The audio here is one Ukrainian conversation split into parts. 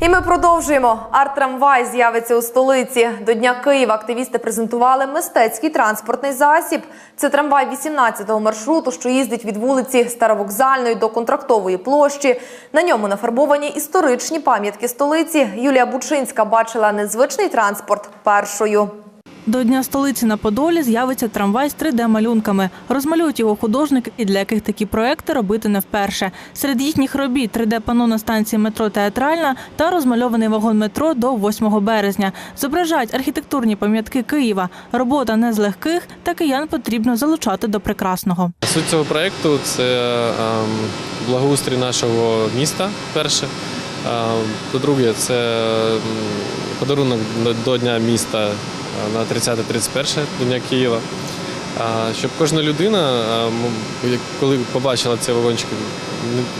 І ми продовжуємо. Арт-трамвай з'явиться у столиці. До Дня Києва активісти презентували мистецький транспортний засіб. Це трамвай 18-го маршруту, що їздить від вулиці Старовокзальної до контрактової площі. На ньому нафарбовані історичні пам'ятки столиці. Юлія Бучинська бачила незвичний транспорт першою. До Дня столиці на Подолі з'явиться трамвай з 3D-малюнками. Розмалюють його художники, і для яких такі проекти робити не вперше. Серед їхніх робіт 3D-пано на станції метро Театральна та розмальований вагон метро до 8 березня. Зображають архітектурні пам'ятки Києва. Робота не з легких, та киян потрібно залучати до прекрасного. Суть цього проєкту це ем, благоустрій нашого міста. Перше. Ем, По-друге, це подарунок до- Дня міста на 30-31 до Дня Києва. Щоб кожна людина, е, коли побачила ці вагончик,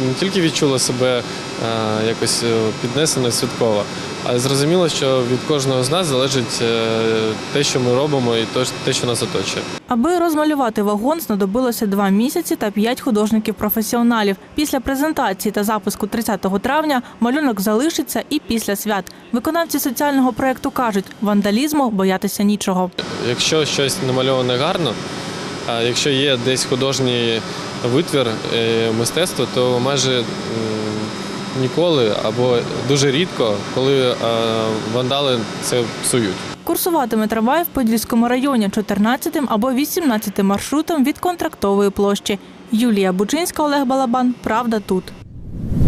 не- тільки відчула себе е, якось е, піднесено святково, а й зрозуміла, що від кожного з нас залежить е, те, що ми робимо, і те, що нас оточує. Аби розмалювати вагон, знадобилося два місяці та п'ять художників-професіоналів. Після презентації та запуску 30 травня малюнок залишиться і після свят. Виконавці соціального проєкту кажуть, вандалізму боятися нічого. Якщо щось намальоване гарно, якщо є десь художній витвір е, мистецтва, то майже ніколи або дуже рідко, коли е, вандали це псують. Курсуватиме трамвай в Подільському районі 14 або 18 маршрутом від контрактової площі. Юлія Бучинська, Олег Балабан. Правда тут.